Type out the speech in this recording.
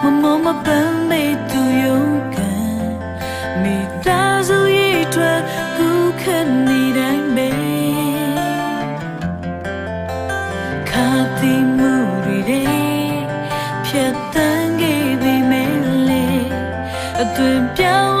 默默默奔没独勇敢，没打走一段不肯你的美，卡蒂姆里的撇单给你美丽，对表。